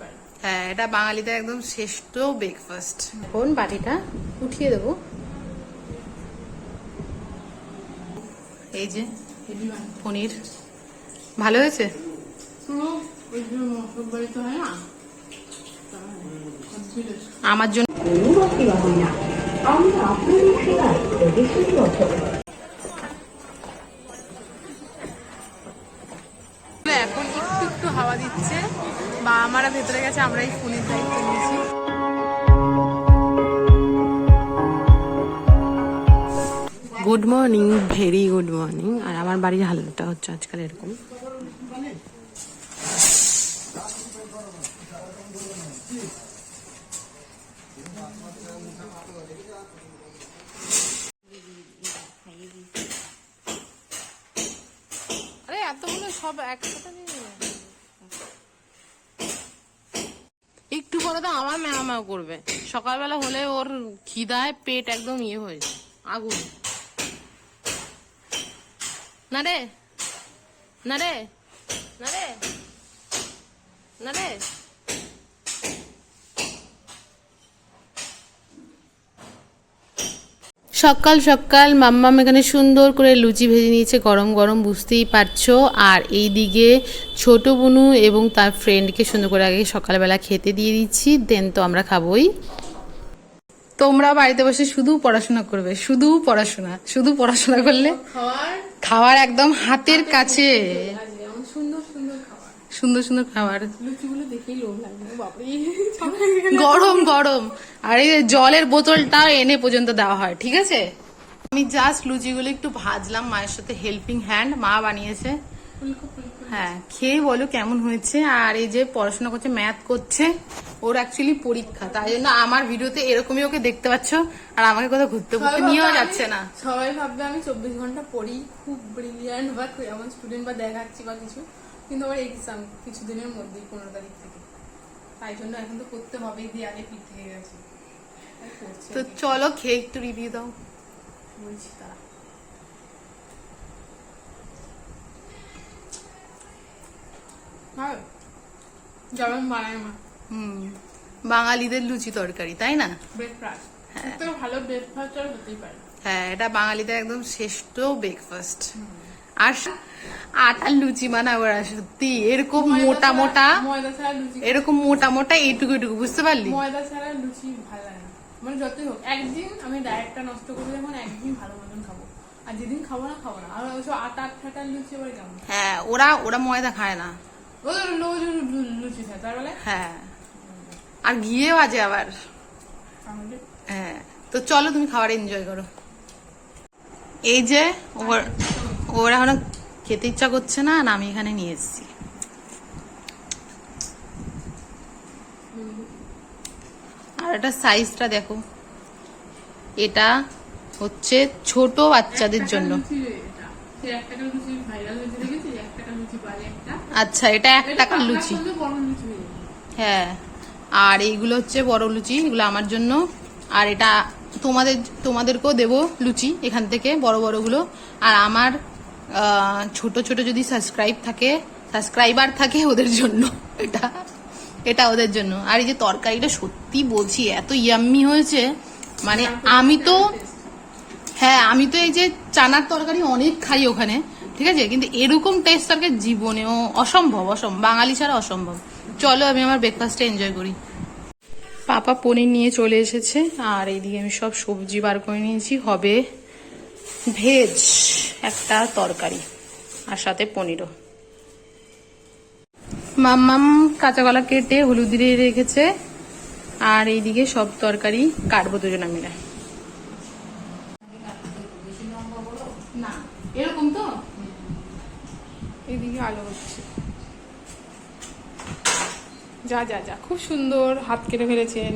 পারে। হ্যাঁ এটা বাঙালিদের একদম শ্রেষ্ঠ ব্রেকফাস্ট কোন বাটিটা উঠিয়ে দেবো। এই যে পনির। ভালো হয়েছে? হয় আমার জন্য এখন একটু একটু হাওয়া দিচ্ছে। বা আমারা ভেতরে গেছে আমরা এই ফোনের দায়িত্ব নিয়েছি। Good morning very good morning আর আমার বাড়ির হালতটা হচ্ছে আজকাল এরকম। আরে এতগুলো সব একসাথে নিয়ে পরে তো আমার মেয়া ম্যাও করবে। সকালবেলা হলে ওর খিদায় পেট একদম ইয়ে হয়ে যায়, আগুন। না রে না রে না রে না রে। সকাল সকাল মাম্মাম এখানে সুন্দর করে লুচি ভেজে নিয়েছে গরম গরম বুঝতেই পারছ। আর এই দিকে ছোট বুনু এবং তার ফ্রেন্ডকে সুন্দর করে আগে সকালবেলা খেতে দিয়ে দিচ্ছি দেন তো আমরা খাবোই। তোমরা বাড়িতে বসে শুধু পড়াশোনা করবে শুধু পড়াশোনা শুধু পড়াশোনা করলে খাওয়ার খাওয়ার একদম হাতের কাছে আজকে এমন সুন্দর সুন্দর খাবার সুন্দর সুন্দর খাবার। লুচিগুলো দেখেই লোভ লাগবে বাপরে। গরম গরম। আর এই জলের বোতলটা এনে পর্যন্ত দেওয়া হয় ঠিক আছে? আমি জাস্ট লুচিগুলো একটু ভাজলাম মায়ের সাথে হেল্পিং হ্যান্ড মা বানিয়েছে। হ্যাঁ খেয়ে বলো কেমন হয়েছে। আর এই যে পড়াশোনা করছে ম্যাথ করছে ওর অ্যাকচুয়ালি পরীক্ষা। তাই জন্য আমার ভিডিওতে এরকমই ওকে দেখতে পাচ্ছ। আর আমাকে কোথাও ঘুরতে ঘুরতে নিয়েও যাচ্ছে না। সবাই ভাববে আমি চব্বিশ ঘণ্টা পড়ি খুব ব্রিলিয়ান্ট বা এমন স্টুডেন্ট বা দেখাচ্ছি বা কিছু। কিন্তু আমার এক্সাম কিছুদিনের মধ্যেই পনেরো তারিখ থেকে। তাই জন্য এখন তো করতে হবেই দিয়ে আগে পিঠ থেকে গেছে। তো চলো খেয়ে একটু রিভিউ দাও। বলছি তারা। যেমন বানায় মা হুম বাঙালিদের লুচি তরকারি তাই না? ব্রেকফাস্ট তো ভালো ব্রেকফাস্ট আর হতেই পারে। হ্যাঁ এটা বাঙালিদের একদম শ্রেষ্ঠ ব্রেকফাস্ট আর আটার লুচি বানাবো সত্যি এরকম মোটা মোটা এরকম মোটা মোটা এইটুকু এইটুকু বুঝতে পারলি? ময়দা ছাড়া লুচি ভালো লাগে না। মানে যতই হোক একদিন আমি ডায়েটটা নষ্ট করব যখন একদিন ভালো মতন খাব। আর যেদিন খাব না খাব না। আর আটা লুচি আবার কেমন? হ্যাঁ ওরা ওরা ময়দা খায় না। ও রোজ লুচি খায় তার বলে হ্যাঁ। আর ঘিয়ে বাজে আবার। হ্যাঁ তো চলো তুমি খাবার এনজয় করো। এই যে ওর ওর এখনও খেতে ইচ্ছা করছে না আর আমি এখানে নিয়ে এসেছি। আর এটা সাইজটা দেখো। এটা হচ্ছে ছোট বাচ্চাদের জন্য। আচ্ছা এটা এক টাকার লুচি। হয়ে আর এইগুলো হচ্ছে বড় লুচি এগুলো আমার জন্য। আর এটা তোমাদের তোমাদেরকেও দেবো লুচি এখান থেকে বড় বড়গুলো। আর আমার ছোট ছোট যদি সাবস্ক্রাইব থাকে সাবস্ক্রাইবার থাকে ওদের জন্য। এটা এটা ওদের জন্য। আর এই যে তরকারিটা সত্যি বলছি, এত ইয়াম্মি হয়েছে। মানে আমি তো হ্যাঁ আমি তো এই যে চানার তরকারি অনেক খাই ওখানে, ঠিক আছে? কিন্তু এরকম টেস্ট তরকারি জীবনেও অসম্ভব অসম্ভব। বাঙালি ছাড়া অসম্ভব। চলো, আমি আমার ব্রেকফাস্টটা এনজয় করি। পাপা পনির নিয়ে চলে এসেছে, আর এইদিকে আমি সব সবজি বার করে নিয়েছি। হবে ভেজ, একটা তরকারি আর সাথে পনিরও মাম্মাম কাঁচা কলা কেটে হলুদ দিয়ে রেখেছে। আর এইদিকে সব তরকারি কাটবো দুজনে মিলে। না, এরকম তো? এদিকে আলো হচ্ছে। যা যা যা, খুব সুন্দর হাত কেটে ফেলেছেন।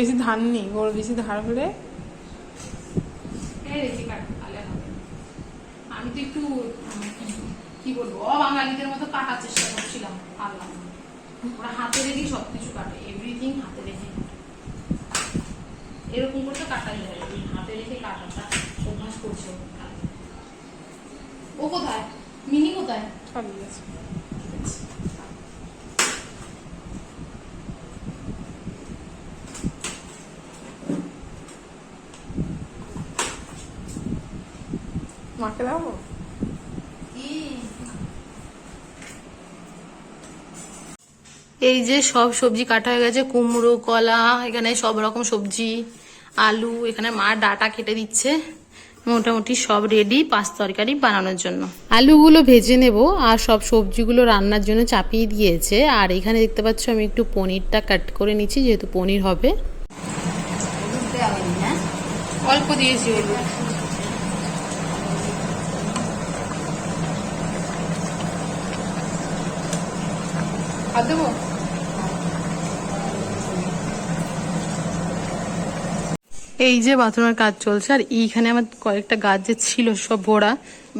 বেশি ধান নেই বড় বেশি ধার হলে এই রেখে কাট, হবে। আমি তো একটু কি বলব অবাঙালিদের মতো কাটার চেষ্টা করছিলাম পারলাম। ওরা হাতে রেখেই সবকিছু কাটে এভরিথিং হাতে রেখে এরকম করতে কাটা যায়। হাতে রেখে কাটাটা অভ্যাস করছে। ও কোথায় মিনি কোথায় মাকে দাও এই যে সব সবজি কাটা হয়ে গেছে কুমড়ো কলা এখানে সব রকম সবজি আলু এখানে মা ডাটা কেটে দিচ্ছে। মোটামুটি সব রেডি পাঁচ তরকারি বানানোর জন্য। আলুগুলো ভেজে নেব আর সব সবজিগুলো রান্নার জন্য চাপিয়ে দিয়েছে। আর এখানে দেখতে পাচ্ছ আমি একটু পনিরটা কাট করে নিচ্ছি যেহেতু পনির হবে। অল্প দিয়েছি এই যে বাথরুমের কাজ চলছে, আর এইখানে আমার কয়েকটা গাছ যে ছিল সব ভোড়া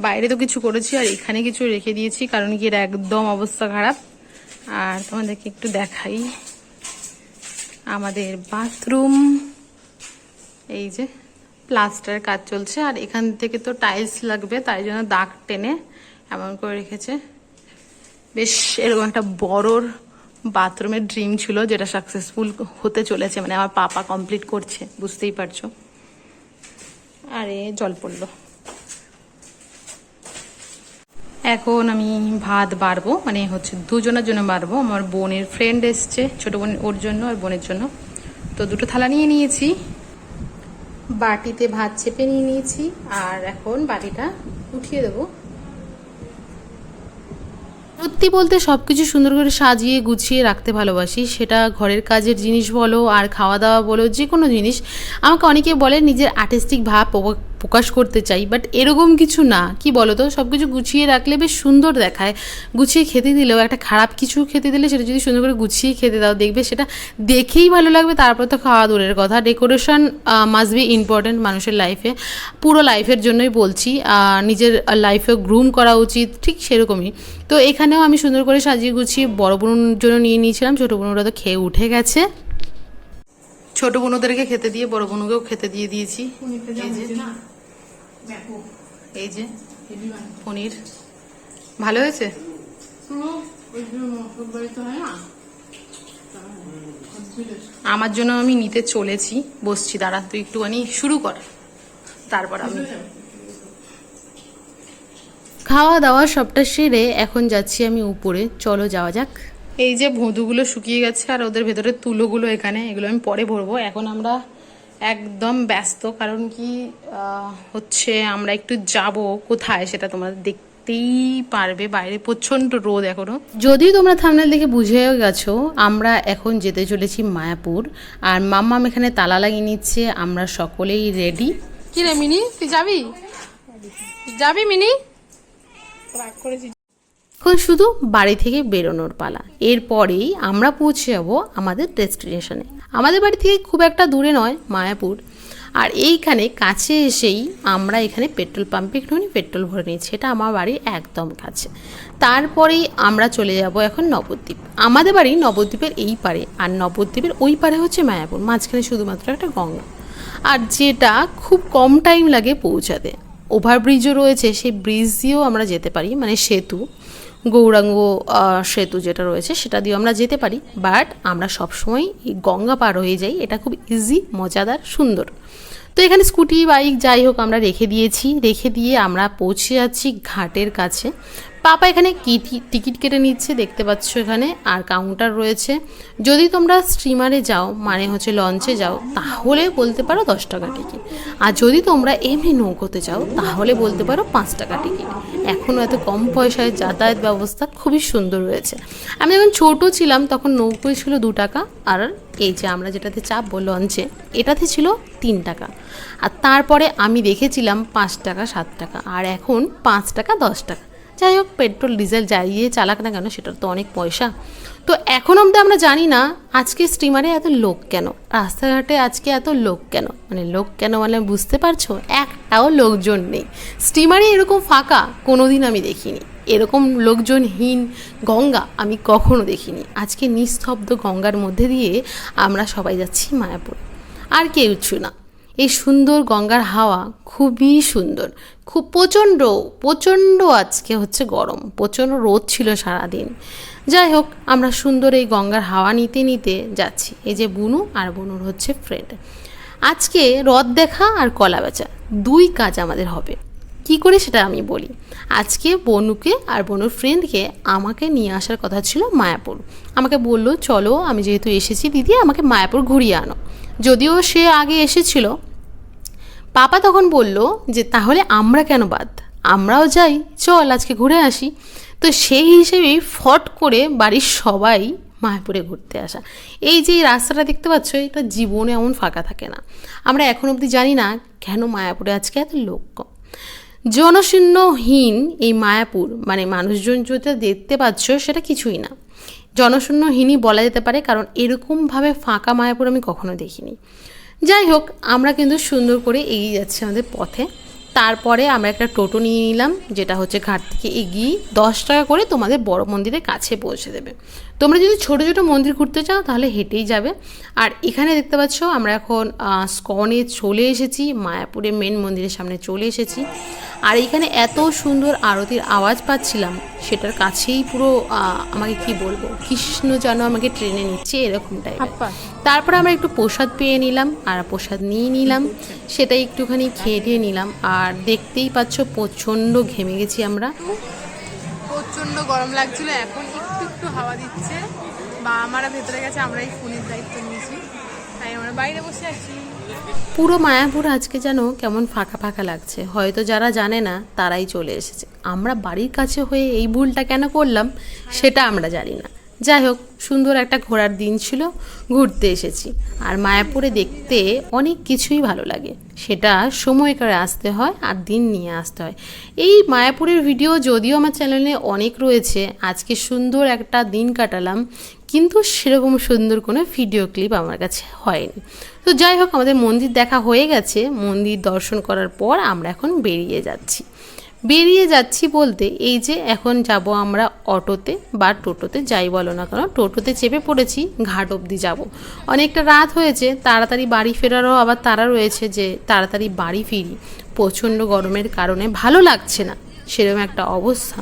বাইরে তো কিছু করেছি, আর এখানে কিছু রেখে দিয়েছি, কারণ কি এর একদম অবস্থা খারাপ। আর তোমাদেরকে একটু দেখাই আমাদের বাথরুম। এই যে প্লাস্টার কাজ চলছে, আর এখান থেকে তো টাইলস লাগবে, তাই জন্য দাগ টেনে এমন করে রেখেছে। বেশ এরকম একটা বড়র বাথরুমের ড্রিম ছিল যেটা সাকসেসফুল হতে চলেছে মানে আমার পাপা কমপ্লিট করছে, বুঝতেই পারছ? আরে, জল পড়ল। এখন আমি ভাত বাড়বো মানে হচ্ছে দুজনের জন্য বাড়বো। আমার বোনের ফ্রেন্ড এসছে, ছোট বোন ওর জন্য আর বোনের জন্য। তো দুটো থালা নিয়ে নিয়েছি, বাটিতে ভাত চেপে নিয়ে নিয়েছি, আর এখন বাটিটা উঠিয়ে দেবো। সত্যি বলতে সব কিছু সুন্দর করে সাজিয়ে গুছিয়ে রাখতে ভালোবাসি। সেটা ঘরের কাজের জিনিস বলো আর খাওয়া দাওয়া বলো যে কোনো জিনিস। আমাকে অনেকে বলে নিজের আর্টিস্টিক ভাব প্রকাশ করতে চাই বাট এরকম কিছু না। কি বলো তো সব কিছু গুছিয়ে রাখলে বেশ সুন্দর দেখায়। গুছিয়ে খেতে দিলেও একটা খারাপ কিছু খেতে দিলে সেটা যদি সুন্দর করে গুছিয়ে খেতে দাও দেখবে সেটা দেখেই ভালো লাগবে। তারপর তো খাওয়া দূরের কথা। ডেকোরেশন মাস্ট বি ইম্পর্ট্যান্ট মানুষের লাইফে পুরো লাইফের জন্যই বলছি নিজের লাইফে গ্রুম করা উচিত ঠিক সেরকমই। তো এখানেও আমি সুন্দর করে সাজিয়ে গুছিয়ে বড় বোনের জন্য নিয়ে নিয়েছিলাম। ছোটো বোনরা তো খেয়ে উঠে গেছে। ছোট বোনদেরকে খেতে দিয়ে বড় বোনকেও খেতে দিয়ে দিয়েছি। এই যে হয়েছে না দেখো এই যে মানে। পনির। ভালো হয়েছে? হয় আমার জন্য আমি নিতে চলেছি বসছি দাঁড়া তুই একটুখানি শুরু কর। তারপর আমি খাওয়া দাওয়া সবটা সেরে এখন যাচ্ছি আমি উপরে। চলো যাওয়া যাক। এই যে ভোঁদুগুলো শুকিয়ে গেছে আর ওদের ভেতরে তুলোগুলো এখানে এগুলো আমি পরে ভরবো। এখন আমরা একদম ব্যস্ত, কারণ কি হচ্ছে আমরা একটু যাব কোথায় সেটা তোমরা দেখতেই পারবে। বাইরে প্রচণ্ড রোদ এখনও। যদি তোমরা থামনেল দেখে বুঝেও গেছো, আমরা এখন যেতে চলেছি মায়াপুর। আর মাম্মাম এখানে তালা লাগিয়ে নিচ্ছে, আমরা সকলেই রেডি কি রে মিনি, তুই যাবি? যাবি মিনি? এখন শুধু বাড়ি থেকে বেরোনোর পালা। এরপরেই আমরা পৌঁছে যাব আমাদের ডেস্টিনেশনে। আমাদের বাড়ি থেকে খুব একটা দূরে নয়, মায়াপুর। আর এইখানে কাছে এসেই আমরা এখানে পেট্রোল পাম্পে একটুখানি পেট্রোল ভরে নিয়েছি। এটা আমার বাড়ির একদম কাছে। তারপরেই আমরা চলে যাব এখন নবদ্বীপ। আমাদের বাড়ি নবদ্বীপের এই পারে, আর নবদ্বীপের ওই পারে হচ্ছে মায়াপুর। মাঝখানে শুধুমাত্র একটা গঙ্গা। আর যেটা খুব কম টাইম লাগে পৌঁছাতে। ওভারব্রিজও রয়েছে, সেই ব্রিজ দিয়েও আমরা যেতে পারি মানে সেতু। গৌরাঙ্গ সেতু যেটা রয়েছে সেটা দিয়েও আমরা যেতে পারি। বাট আমরা সবসময় এই গঙ্গা পার হয়ে যাই, এটা খুব ইজি মজাদার, সুন্দর। তো এখানে স্কুটি, বাইক যাই হোক আমরা রেখে দিয়েছি। রেখে দিয়ে আমরা পৌঁছে যাচ্ছি ঘাটের কাছে। পাপা এখানে কি টিকিট কেটে নিচ্ছে দেখতে পাচ্ছ এখানে, আর কাউন্টার রয়েছে। যদি তোমরা স্টিমারে যাও মানে হচ্ছে লঞ্চে যাও, তাহলে বলতে পারো দশ টাকা টিকিট আর যদি তোমরা এমনি নৌকোতে যাও, তাহলে বলতে পারো পাঁচ টাকা টিকিট এখনও এত কম পয়সায় যাতায়াত ব্যবস্থা খুবই সুন্দর রয়েছে। আমি যখন ছোট ছিলাম, তখন নৌকোয় ছিল দু টাকা, আর এই যে আমরা যেটাতে চাপবো লঞ্চে এটাতে ছিল তিন টাকা। আর তারপরে আমি দেখেছিলাম পাঁচ টাকা, সাত টাকা, আর এখন পাঁচ টাকা, দশ টাকা। যাই হোক, পেট্রোল, ডিজেল যাই দিয়ে চালাক না কেন, সেটার তো অনেক পয়সা। তো এখন অবধি আমরা জানি না আজকে স্টিমারে এত লোক কেন? রাস্তাঘাটে আজকে এত লোক কেন? মানে লোক কেন মানে বুঝতে পারছ? একটাও লোকজন নেই। স্টিমারে এরকম ফাঁকা কোনোদিন আমি দেখিনি। এরকম লোকজনহীন গঙ্গা আমি কখনো দেখিনি। আজকে নিস্তব্ধ গঙ্গার মধ্যে দিয়ে আমরা সবাই যাচ্ছি মায়াপুর। আর কেউ না। এই সুন্দর গঙ্গার হাওয়া খুবই সুন্দর। খুব প্রচণ্ড প্রচণ্ড আজকে হচ্ছে গরম, প্রচণ্ড রোদ ছিল সারাদিন। যাই হোক, আমরা সুন্দর এই গঙ্গার হাওয়া নিতে নিতে যাচ্ছি। এই যে বুনু আর বুনুর হচ্ছে ফ্রেন্ড আজকে রথ দেখা আর কলা বেচা দুই কাজ আমাদের হবে। কি করে সেটা আমি বলি। আজকে বনুকে আর বনুর ফ্রেন্ডকে আমাকে নিয়ে আসার কথা ছিল মায়াপুর। আমাকে বলল, চলো, আমি যেহেতু এসেছি দিদি, আমাকে মায়াপুর ঘুরিয়ে আনো। যদিও সে আগে এসেছিল, পাপা তখন বলল যে, তাহলে আমরা কেন বাদ? আমরাও যাই, চল আজকে ঘুরে আসি। তো সেই হিসেবেই ফট করে বাড়ির সবাই মায়াপুরে ঘুরতে আসা। এই যে রাস্তাটা দেখতে পাচ্ছ, এটা জীবনে এমন ফাঁকা থাকে না। আমরা এখন অবধি জানি না কেন মায়াপুরে আজকে এত লোক কম। জনশূন্যহীন এই মায়াপুর মানে মানুষজন যেটা দেখতে পাচ্ছ সেটা কিছুই না। জনশূন্যহীনই বলা যেতে পারে, কারণ এরকমভাবে ফাঁকা মায়াপুর আমি কখনো দেখিনি। যাই হোক, আমরা কিন্তু সুন্দর করে এগিয়ে যাচ্ছি আমাদের পথে। তারপরে আমরা একটা টোটো নিয়ে নিলাম, যেটা হচ্ছে ঘাট থেকে এগিয়ে দশ টাকা করে তোমাদের বড় মন্দিরের কাছে পৌঁছে দেবে। তোমরা যদি ছোটো ছোটো মন্দির ঘুরতে চাও, তাহলে হেঁটেই যাবে। আর এখানে দেখতে পাচ্ছ, আমরা এখন স্কনে চলে এসেছি, মায়াপুরে মেন মন্দিরের সামনে চলে এসেছি। আর এখানে এত সুন্দর আরতির আওয়াজ পাচ্ছিলাম, সেটার কাছেই পুরো আমাকে কি বলব, কৃষ্ণ যেন আমাকে ট্রেনে নিচ্ছে, এরকম টাইপের তারপরে আমরা একটু প্রসাদ পেয়ে নিলাম আর প্রসাদ নিয়ে নিলাম। সেটা একটুখানি খেয়ে দিয়ে নিলাম। আর দেখতেই পাচ্ছ প্রচণ্ড ঘেমে গেছি আমরা। প্রচণ্ড গরম লাগছিল এখন একটু একটু হাওয়া দিচ্ছে। বা আমরা ভেতরে গেছে আমরাই ফোনের দায়িত্ব নিয়েছি। তাই আমরা বাইরে বসে আছি। পুরো মায়াপুর আজকে যেন কেমন ফাঁকা ফাঁকা লাগছে। হয়তো যারা জানে না তারাই চলে এসেছে। আমরা বাড়ির কাছে হয়ে এই ভুলটা কেন করলাম সেটা আমরা জানি না। যাই হোক, সুন্দর একটা ঘোরার দিন ছিল, ঘুরতে এসেছি। আর মায়াপুরে দেখতে অনেক কিছুই ভালো লাগে। সেটা সময় করে আসতে হয় আর দিন নিয়ে আসতে হয়। এই মায়াপুরের ভিডিও যদিও আমার চ্যানেলে অনেক রয়েছে, আজকে সুন্দর একটা দিন কাটালাম, কিন্তু সেরকম সুন্দর কোনো ভিডিও ক্লিপ আমার কাছে হয়নি। তো যাই হোক, আমাদের মন্দির দেখা হয়ে গেছে, মন্দির দর্শন করার পর আমরা এখন বেরিয়ে যাচ্ছি। বেরিয়ে যাচ্ছি বলতে এই যে এখন যাব আমরা অটোতে বা টোটোতে, যাই বলো না কেন, টোটোতে চেপে পড়েছি, ঘাট অবধি যাব। অনেকটা রাত হয়েছে, তাড়াতাড়ি বাড়ি ফেরারও আবার তারা রয়েছে যে তাড়াতাড়ি বাড়ি ফিরি। প্রচণ্ড গরমের কারণে ভালো লাগছে না, সেরকম একটা অবস্থা।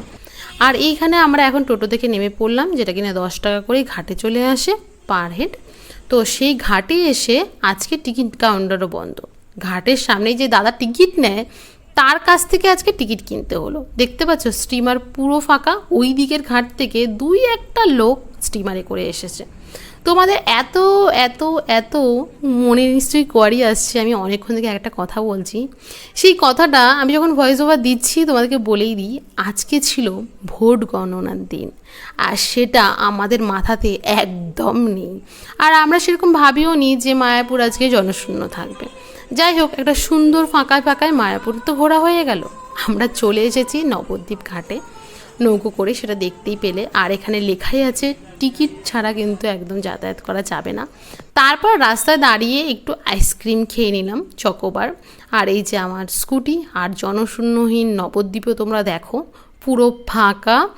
আর এইখানে আমরা এখন টোটো থেকে নেমে পড়লাম, যেটা কিনা দশ টাকা করে ঘাটে চলে আসে পার হেড। তো সেই ঘাটে এসে আজকে টিকিট কাউন্টারও বন্ধ। ঘাটের সামনে যে দাদা টিকিট নেয় তার কাছ থেকে আজকে টিকিট কিনতে হলো। দেখতে পাচ্ছ, স্টিমার পুরো ফাঁকা, ওই দিকের ঘাট থেকে দুই একটা লোক স্টিমারে করে এসেছে। তোমাদের এত এত এত মনে নিশ্চয়ই কোয়ারি আসছে, আমি অনেকক্ষণ থেকে একটা কথা বলছি। সেই কথাটা আমি যখন ভয়েস ওভার দিচ্ছি, তোমাদেরকে বলেই দিই, আজকে ছিল ভোট গণনার দিন। আর সেটা আমাদের মাথাতে একদম নেই। আর আমরা সেরকম ভাবিও নি যে মায়াপুর আজকে জনশূন্য থাকবে। যাই হোক, একটা সুন্দর ফাঁকায় ফাঁকায় মায়াপুর তো ঘোরা হয়ে গেল। আমরা চলে এসেছি নবদ্বীপ ঘাটে। নৌকো করে সেটা দেখতেই পেলে। আর এখানে লেখাই আছে, টিকিট ছাড়া কিন্তু একদম যাতায়াত করা যাবে না। তারপর রাস্তায় দাঁড়িয়ে একটু আইসক্রিম খেয়ে নিলাম চকোবার। আর এই যে আমার স্কুটি আর জনশূন্যহীন নবদ্বীপও তোমরা দেখো পুরো ফাঁকা।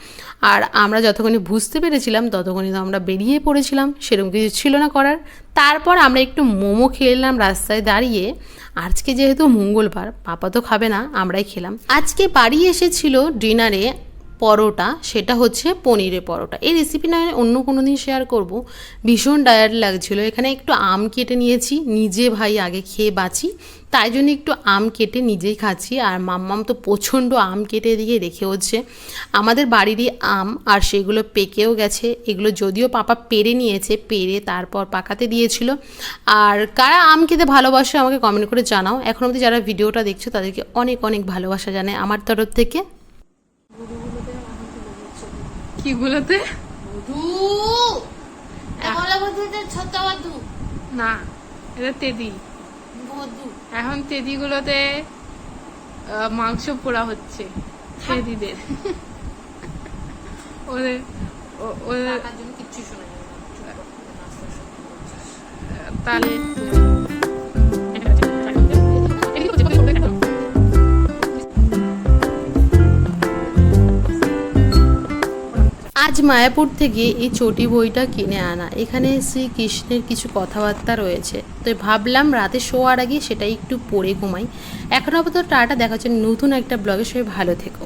আর আমরা যতক্ষণে বুঝতে পেরেছিলাম, ততক্ষণে তো আমরা বেরিয়ে পড়েছিলাম, সেরকম কিছু ছিল না করার। তারপর আমরা একটু মোমো খেয়ে নিলাম রাস্তায় দাঁড়িয়ে। আজকে যেহেতু মঙ্গলবার, পাপা তো খাবে না, আমরাই খেলাম। আজকে বাড়ি এসেছিল ডিনারে পরোটা, সেটা হচ্ছে পনিরের পরোটা। এই রেসিপি না অন্য কোনো দিন শেয়ার করব। ভীষণ ডায়ার লাগছিল। এখানে একটু আম কেটে নিয়েছি, নিজে ভাই আগে খেয়ে বাঁচি। তাই জন্য একটু আম কেটে নিজেই খাচ্ছি। আর মাম্মাম তো প্রচণ্ড আম কেটে দিয়ে রেখে হচ্ছে। আমাদের বাড়িরই আম আর সেগুলো পেকেও গেছে। এগুলো যদিও পাপা পেরে নিয়েছে পেরে তারপর পাকাতে দিয়েছিল। আর কারা আম খেতে ভালোবাসে আমাকে কমেন্ট করে জানাও। এখন অবধি যারা ভিডিওটা দেখছ তাদেরকে অনেক অনেক ভালোবাসা জানায় আমার তরফ থেকে। কিগুলোতে? না এটা তেদি। এখন তেদিগুলোতে মাংস পোড়া হচ্ছে তেদিদের। ওদের ওদের তাহলে আজ মায়াপুর থেকে এই চটি বইটা কিনে আনা। এখানে শ্রীকৃষ্ণের কিছু কথাবার্তা রয়েছে। তো ভাবলাম রাতে শোয়ার আগে সেটাই একটু পড়ে ঘুমাই। এখন আপাতত টাটা, দেখা নতুন একটা ব্লগের সবাই ভালো থেকো।